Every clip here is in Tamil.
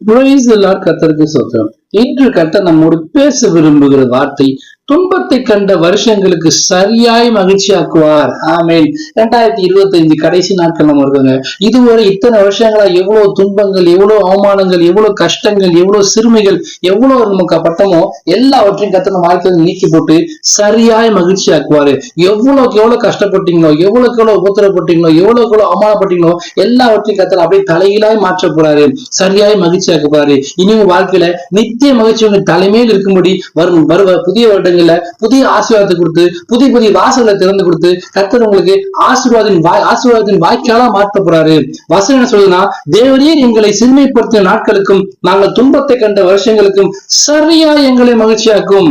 பிரைஸ் எல்லார் கத்தருக்கு சொத்தம் இன்று கர்த்தர் நம்மோடு பேச விரும்புகிற வார்த்தை துன்பத்தை கண்ட வருஷங்களுக்கு சரியாய் மகிழ்ச்சியாக்குவார். ஆமேன். இரண்டாயிரத்தி இருபத்தி ஐந்து கடைசி நாட்கள் நம்ம இருக்கோங்க. இதுவரை இத்தனை வருஷங்களா எவ்வளவு துன்பங்கள் எவ்வளவு அவமானங்கள் எவ்வளவு கஷ்டங்கள் எவ்வளவு சிறுமைகள் எவ்வளவு நமக்கு பட்டமோ எல்லாவற்றையும் கத்தன வாழ்க்கையில் வாழ்க்கையில நீக்கி போட்டு சரியாய் மகிழ்ச்சியாக்குவாரு. எவ்வளவுக்கு எவ்வளவு கஷ்டப்பட்டீங்களோ எவ்வளவுக்கு எவ்வளவு உபத்திரப்பட்டீங்களோ எவ்வளவுக்கு எவ்வளவு அவமானப்பட்டீங்களோ எல்லாவற்றையும் கத்தன அப்படியே தலைகீழாய் மாற்ற போறாரு. சரியாய் மகிழ்ச்சியாக்க போறாரு இனி வாழ்க்கையில நித்திய மகிழ்ச்சி உங்க தலைமையில் இருக்கும்படி வரும் வருவ புதிய வருடங்கள்ல புதிய ஆசீர்வாதத்தை கொடுத்து புதிய புதிய வாசல்களை திறந்து கொடுத்து கத்தர் உங்களுக்கு ஆசீர்வாதின் வாய் ஆசீர்வாதத்தின் வாய்க்காலா மாற்ற போறாரு. வசனம் என்ன சொல்லுதுன்னா தேவரீர் எங்களை சிறுமைப்படுத்திய நாட்களுக்கும் நாங்கள் துன்பத்தை கண்ட வருஷங்களுக்கும் சரியா எங்களை மகிழ்ச்சியாக்கும்.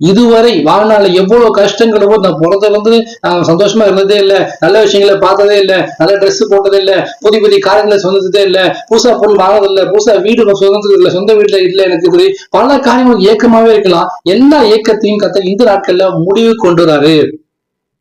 இதுவரை வாழ்நாள் எவ்வளவு கஷ்டங்களோ நான் பிறந்ததுல நான் சந்தோஷமா இருந்ததே இல்ல. நல்ல விஷயங்களை பார்த்ததே இல்ல. நல்ல ட்ரெஸ் போட்டதே இல்ல. புதிய புதிய காரியங்களை சொன்னதே இல்ல. புதுசா பொருள் வாங்கினது இல்லை. புதுசா வீடு சுதந்திரம் இல்ல. சொந்த வீட்டுல இல்ல எனக்கு இப்படி பல காரியங்கள் ஏக்கமாவே இருக்கலாம். எல்லா ஏக்கத்தையும் கத்த இந்த நாட்கள்ல முடிவு கொண்டு வராரு.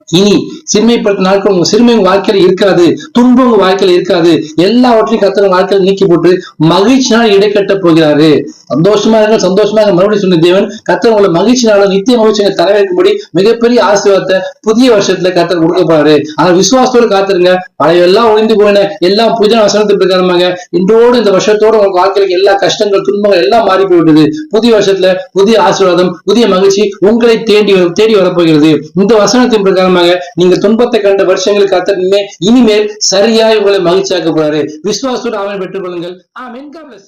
இனி சிறுமைப்படுத்த நாட்கள் உங்க சிறுமை உங்க வாழ்க்கையில இருக்காது. துன்பம் உங்க வாழ்க்கையில இருக்காது. எல்லாவற்றையும் கத்தர் வாழ்க்கையில நீக்கி போட்டு மகிழ்ச்சினால் இடைக்கட்ட போகிறாரு. சந்தோஷமா இருங்க சந்தோஷமா இருங்க மறுபடியும் சொன்ன தேவன் கத்தர் உங்களை மகிழ்ச்சினால நித்திய மகிழ்ச்சியை தரவேற்கும்படி மிகப்பெரிய ஆசீர்வாதத்தை புதிய வருஷத்துல கத்தர் கொடுக்க போறாரு ஆனா விசுவாசத்தோடு காத்துருங்க. பழைய எல்லாம் ஒழிந்து போயின எல்லாம் புதிய வசனத்துக்கு பிரகாரமாக இன்றோடு இந்த வருஷத்தோட உங்க வாழ்க்கையில எல்லா கஷ்டங்கள் துன்பங்கள் எல்லாம் மாறி போயிட்டது புதிய வருஷத்துல புதிய ஆசீர்வாதம் புதிய மகிழ்ச்சி உங்களை தேடி தேடி வரப்போகிறது. இந்த வசனத்தின் பிரகாரமாக நீங்க துன்பத்தை கண்ட வருஷங்களுக்கு கத்தர் இனிமேல் சரியாய் உங்களை மகிழ்ச்சியாக்க போறாரு. விசுவாசத்தோடு அவன் பெற்றுக் கொள்ளுங்கள். ஆமென். God bless